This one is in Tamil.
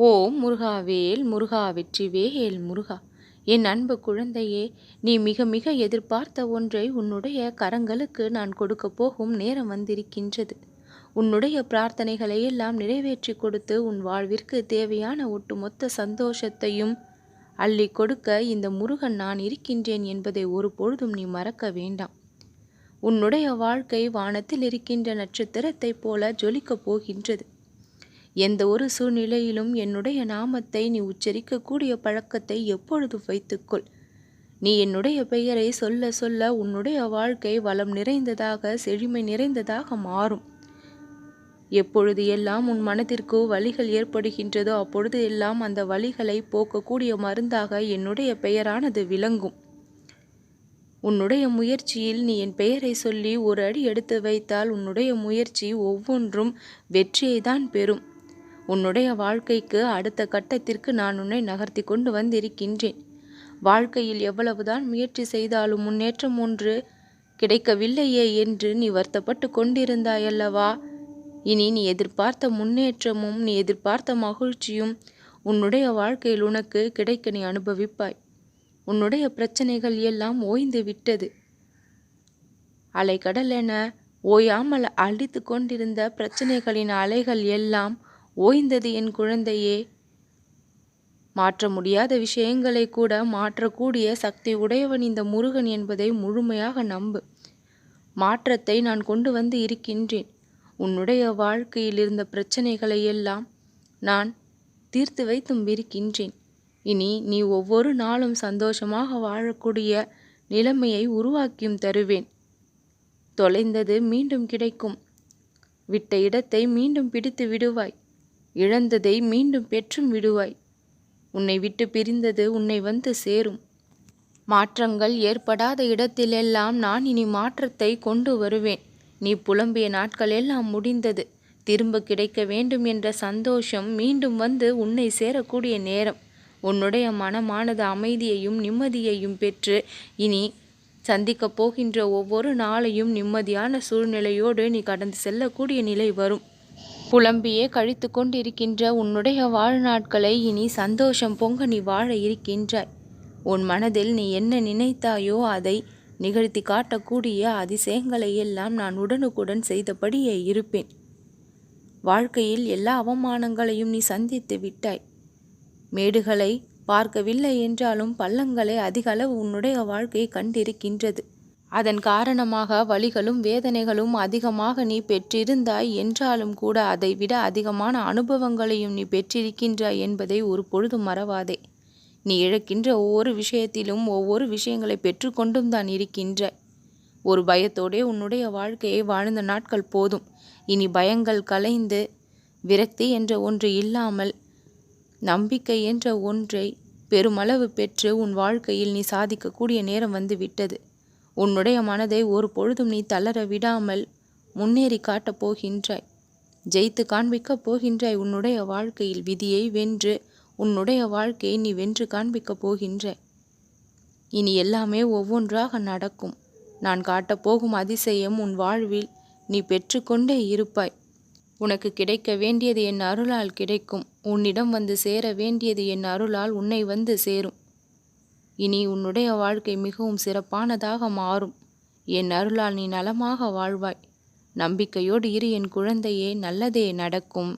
ஓம் முருகாவேல் முருகா வெற்றிவேல் முருகா. என் அன்பு குழந்தையே நீ மிக மிக எதிர்பார்த்த ஒன்றை உன்னுடைய கரங்களுக்கு நான் கொடுக்க போகும் நேரம் வந்திருக்கின்றது. உன்னுடைய பிரார்த்தனைகளை எல்லாம் நிறைவேற்றி கொடுத்து உன் வாழ்விற்கு தேவையான ஒட்டுமொத்த சந்தோஷத்தையும் அள்ளி கொடுக்க இந்த முருகன் நான் இருக்கின்றேன் என்பதை ஒரு பொழுதும் நீ மறக்க வேண்டாம். உன்னுடைய வாழ்க்கை வானத்தில் இருக்கின்ற நட்சத்திரத்தைப் போல ஜொலிக்கப் போகின்றது. எந்த ஒரு சூழ்நிலையிலும் என்னுடைய நாமத்தை நீ உச்சரிக்கக்கூடிய பழக்கத்தை எப்பொழுது வைத்துக்கொள்? நீ என்னுடைய பெயரை சொல்ல சொல்ல உன்னுடைய வாழ்க்கை வளம் நிறைந்ததாக செழுமை நிறைந்ததாக மாறும். எப்பொழுது எல்லாம் உன் மனதிற்கு வழிகள் ஏற்படுகின்றதோ அப்பொழுது எல்லாம் அந்த வழிகளை போக்கக்கூடிய மருந்தாக என்னுடைய பெயரானது விளங்கும். உன்னுடைய முயற்சியில் நீ என் பெயரை சொல்லி ஒரு அடி எடுத்து வைத்தால் உன்னுடைய முயற்சி ஒவ்வொன்றும் வெற்றியை தான் பெறும். உன்னுடைய வாழ்க்கைக்கு அடுத்த கட்டத்திற்கு நான் உன்னை நகர்த்தி கொண்டு வந்திருக்கின்றேன். வாழ்க்கையில் எவ்வளவுதான் முயற்சி செய்தாலும் முன்னேற்றம் ஒன்று கிடைக்கவில்லையே என்று நீ வருத்தப்பட்டு கொண்டிருந்தாயல்லவா? இனி நீ எதிர்பார்த்த முன்னேற்றமும் நீ எதிர்பார்த்த மகிழ்ச்சியும் உன்னுடைய வாழ்க்கையில் உனக்கு கிடைக்க நீ அனுபவிப்பாய். உன்னுடைய பிரச்சனைகள் எல்லாம் ஓய்ந்து விட்டது. அலைக்கடல் என ஓயாமல் அழித்து கொண்டிருந்த பிரச்சனைகளின் அலைகள் எல்லாம் ஓய்ந்தது என் குழந்தையே. மாற்ற முடியாத விஷயங்களை கூட மாற்றக்கூடிய சக்தி உடையவன் இந்த முருகன் என்பதை முழுமையாக நம்பு. மாற்றத்தை நான் கொண்டு வந்து இருக்கின்றேன். உன்னுடைய வாழ்க்கையில் இருந்த பிரச்சனைகளை எல்லாம் நான் தீர்த்து வைத்தும் இருக்கின்றேன். இனி நீ ஒவ்வொரு நாளும் சந்தோஷமாக வாழக்கூடிய நிலைமையை உருவாக்கியும் தருவேன். தொலைந்தது மீண்டும் கிடைக்கும். விட்ட இடத்தை மீண்டும் பிடித்து விடுவாய். இழந்ததை மீண்டும் பெற்றும் விடுவாய். உன்னை விட்டு பிரிந்தது உன்னை வந்து சேரும். மாற்றங்கள் ஏற்படாத இடத்திலெல்லாம் நான் இனி மாற்றத்தை கொண்டு வருவேன். நீ புலம்பிய நாட்கள் எல்லாம் முடிந்தது. திரும்ப கிடைக்க வேண்டும் என்ற சந்தோஷம் மீண்டும் வந்து உன்னை சேரக்கூடிய நேரம். உன்னுடைய மனமானது அமைதியையும் நிம்மதியையும் பெற்று இனி சந்திக்கப் போகின்ற ஒவ்வொரு நாளையும் நிம்மதியான சூழ்நிலையோடு நீ கடந்து செல்லக்கூடிய நிலை வரும். புலம்பியே கழித்து கொண்டிருக்கின்ற உன்னுடைய வாழ்நாட்களை இனி சந்தோஷம் பொங்க நீ வாழ இருக்கின்றாய். உன் மனதில் நீ என்ன நினைத்தாயோ அதை நிகழ்த்தி காட்டக்கூடிய அதிசயங்களை எல்லாம் நான் உடனுக்குடன் செய்தபடியே இருப்பேன். வாழ்க்கையில் எல்லா அவமானங்களையும் நீ சந்தித்து விட்டாய். மேடுகளை பார்க்கவில்லை என்றாலும் பள்ளங்களை அதிகளவு உன்னுடைய வாழ்க்கை கண்டிருக்கின்றது. அதன் காரணமாக வலிகளும் வேதனைகளும் அதிகமாக நீ பெற்றிருந்தாய் என்றாலும் கூட அதை விட அதிகமான அனுபவங்களையும் நீ பெற்றிருக்கின்றாய் என்பதை ஒரு பொழுதும் மறவாதே. நீ இழக்கின்ற ஒவ்வொரு விஷயத்திலும் ஒவ்வொரு விஷயங்களை பெற்றுக்கொண்டும் தான் இருக்கின்ற. ஒரு பயத்தோடே உன்னுடைய வாழ்க்கையை வாழ்ந்த நாட்கள் போதும். இனி பயங்கள் கலைந்து விரக்தி என்ற ஒன்று இல்லாமல் நம்பிக்கை என்ற ஒன்றை பெருமளவு பெற்று உன் வாழ்க்கையில் நீ சாதிக்கக்கூடிய நேரம் வந்து விட்டது. உன்னுடைய மனதை ஒரு பொழுதும் நீ தளர விடாமல் முன்னேறி காட்டப் போகின்றாய். ஜெயித்து காண்பிக்கப் போகின்றாய் உன்னுடைய வாழ்க்கையில் விதியை வென்று உன்னுடைய வாழ்க்கையை நீ வென்று காண்பிக்கப் போகின்றாய். இனி எல்லாமே ஒவ்வொன்றாக நடக்கும். நான் காட்டப்போகும் அதிசயம் உன் வாழ்வில் நீ பெற்றுக்கொண்டே இருப்பாய். உனக்கு கிடைக்க வேண்டியது என் அருளால் கிடைக்கும். உன்னிடம் வந்து சேர வேண்டியது என் அருளால் உன்னை வந்து சேரும். இனி உன்னுடைய வாழ்க்கை மிகவும் சிறப்பானதாக மாறும். என் அருளால் நீ நலமாக வாழ்வாய். நம்பிக்கையோடு இரு என் குழந்தையே நல்லதே நடக்கும்.